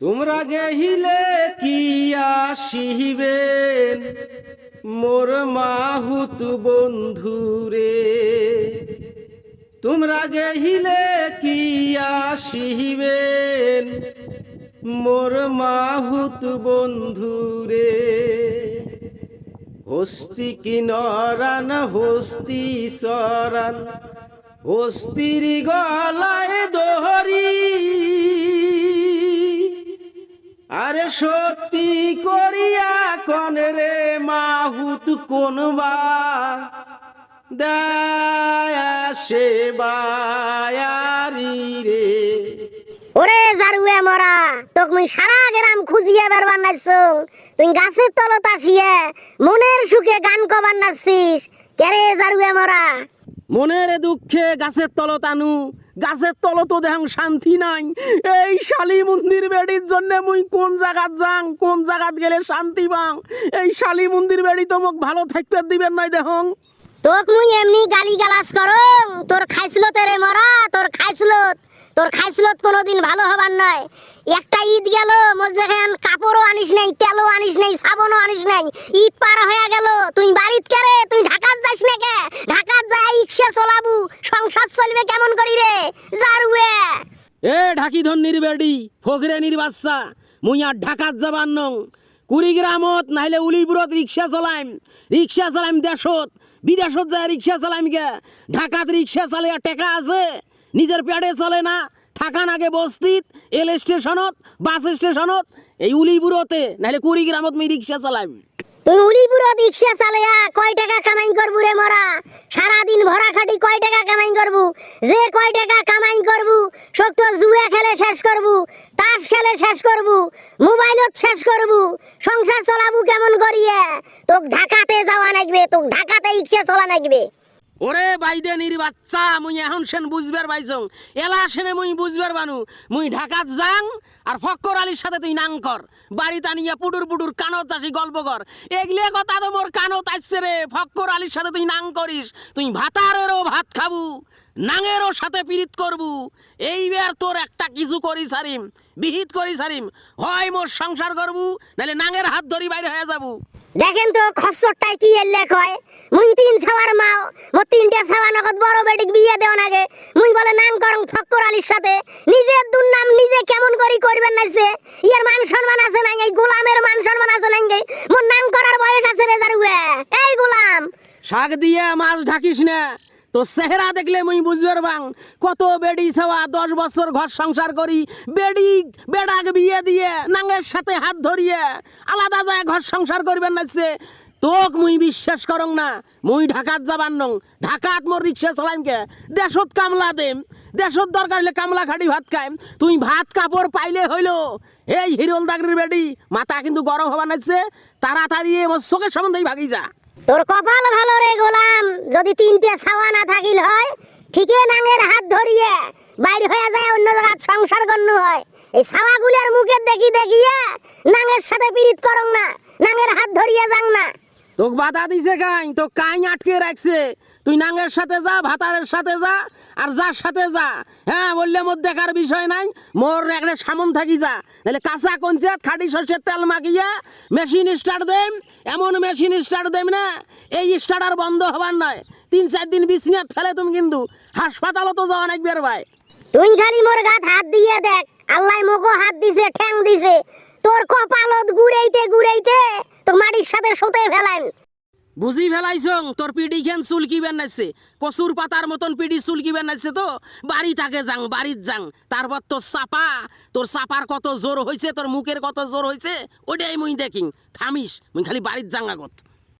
তোমরা গেহিলে কি আসিবেন মোর মাহুত বন্ধুরে, তোমরা গেহিলে কি আসিবেন মোর মাহুত বন্ধুরে, হস্তি কি নরান, হস্তি সরান, হস্তির গলায় দহরি। আরে সত্যি করিয়া কন রে মাহুত কোনবা? দয়া সে বায়ারি রে। ওরে জারুয়ে মরা, তোক মুই সারা গ্রাম খুঁজিয়ে বেরবার নাচছং তুই গাছের তলত আসিয়ে মনের সুখে গান কবার নাচছিস। কেরে জারুয়ে মরা? মনের দুঃখে গাছের তলত আনু, গাছের তলত দেহাং শান্তি নাই। এই শালি মন্দির বেড়ির জন্য মুই কোন জায়গাত যাং, কোন জায়গাত গেলে শান্তি পাং? এই শালি মন্দির বেড়ি তো মোক ভালো থাকতে দিবেন নাই দেহং। তোক মুই এমনি গালি গালাস করং। তোর খাইছিল তেরে মরা, তোর খাইছিলত। তোর খাইছিলত কোনোদিন ভালো হবার নয় একটা ঈদ গেল মধ্যেখান কাপড়ও আনিস নাই, তেলও আনিস নাই, সাবনও আনিস নাই। ঈদ পার হয়ে গেল, তুই বাড়িত কেরে তুই ঢাকাত যাস না কে ঢাকাত যাই রিক্সা চলাবু সংসার চলবে কেমন করি রে? জারুয়ে। এ ঢাকি ধন্নির বেড়ি ফকরে নির মুই আর ঢাকাত যাবার নং। কুড়িগ্রামত নাইলে উলিপুরত রিক্সা চলাইম। রিক্সা চালাইম দেশত, বিদেশত যায় রিক্সা চালাইম গে। ঢাকাত রিক্সা চালিয়া টেকা আছে, নিজের পেটে চলে না। থাকান আগে বস্তিত, এল স্টেশনত, বাস স্টেশনত, এই উলিপুরতে, নাইলে কুড়িগ্রামত মুই রিক্সা চালাইম। তুই উলিপুর রিক্সা চালাইয়া কয় টাকা কামাই করবু রে মরা? সারাদিন ভরা কয় টাকা কামাই করবু? যে কয় টাকা কামাই করবু শক্ত জুয়া খেলে শেষ করবু, তাস খেলে শেষ করবু, মোবাইলত শেষ করবু, সংসার চলাবু কেমন করিয়ে? তোক ঢাকাতে যাওয়া লাগবে তোক ঢাকাতে রিক্সা চলা লাগবে ওরে বাইদে নির বাচ্চা, মুই এখন সেন বুঝবার পাইছং। এলা সেনে মুই বুঝবার বানু। মুই ঢাকাত যাং আর ফক্কর আলীর সাথে তুই নাং কর। বাড়ি তানিয়া পুডুর পুডুর কানত আসি গল্প কর। এগলে কথা তো মোর কানত আসছে রে। ফক্কর আলীর সাথে তুই নাং করিস। তুই ভাতারেরও ভাত খাবু। নাঙেরও সাথে পীড়িত করবু। এইবার তোর একটা কিছু করি সারিম বিহিত করি সারিম। হয় মোর সংসার করবু নাহলে নাঙের হাত ধরি বাইরে হয়ে যাবু। দেখেন তো খসরটাই কি এর লেখ হয়? মুই তিন ছাওয়ার মাও মোর তিনটে ছাওয়া নগদ বড় বেটিক বিয়ে দেওয়া আগে মুই বলে নাম করং ফক্কর আলীর সাথে। নিজের দুর্নাম নিজে কেমন করি করবেন নাইছে ইয়ার মান সম্মান আছে নাই এই গোলামের মান সম্মান আছে নাই মোর নাম করার বয়স আছে রে জারুয়ে। এই গোলাম! শাক দিয়ে মাছ ঢাকিস না। তো চেহারা দেখলে মুই বুঝবার বাং, কত বেডি ছাওয়া দশ বছর ঘর সংসার করি, বেডি বেডাক বিয়ে দিয়ে নাঙ্গের সাথে হাত ধরিয়ে, আলাদা যায় ঘর সংসার করবেন নাচছে তোক মুই বিশ্বাস করং না, মুই ঢাকাত যাবার নং, ঢাকাত মোর রিক্সা চালাইম কে? দেশত কামলা দেম, দেশত দরকার হলে কামলা খাটি ভাত খাইম, তুই ভাত কাপড় পাইলে হইল। এই হিরোল দাগরির বেডি, মাথা কিন্তু গরম হবার নাচছে তাড়াতাড়ি মোর চোখের সম্বন্ধেই ভাগি যা। তোর কপাল ভালো রে গোলাম। যদি তিনটে ছাওয়া না থাকিল হয়, ঠিকই নাঙের হাত ধরিয়ে বাইরে হয়ে যায় অন্য জায়গার সংসার গণ্য হয়। এই ছাওয়াগুলোর মুখের দেখি দেখিয়ে নাঙের সাথে পীড়িত করং না, নাঙের হাত ধরিয়ে যাং না। তোক বাধা দিছে কাই তো কাই আটকে রাখছে। তুই নাঙ্গের সাথে যা, ভাতারের সাথে যা, আর যার সাথে যা। হ্যাঁ বললে মোর দেখার বিষয় নাই, মোর একটা সামন থাকি যা। নাহলে কাঁচা কঞ্চাত, খাটি সর্ষের তেল মাখিয়ে মেশিন স্টার্ট দেম। এমন মেশিন স্টার্ট দেম না, এই স্টার্ট আর বন্ধ হবার নয়। তিন চার দিন বিছনাত ফেলে তুমি কিন্তু, হাসপাতালও তো যাওয়া নাকবে ভাই। তুই খালি মোর গাত হাত দিয়ে দেখ, আল্লাহ মোকো হাত দিছে, ঠ্যাং দিছে। তোর কপালত গুড়াইতে গুড়াইতে তো মাটির সাথে সতে ফেলেন। বুঝি ফেলাইছং, তোর পিডি খেন চুলকি বেনাইছে কচুর পাতার মতন পিডি চুলকি বেনাইছে তো। বাড়ি থাকে যাং, বাড়িত যাং। তারপর তোর চাপা, তোর চাপার কত জোর হয়েছে তোর মুখের কত জোর হয়েছে ওটাই মুই দেখিং। থামিস, মুই খালি বাড়িত যাং আগত।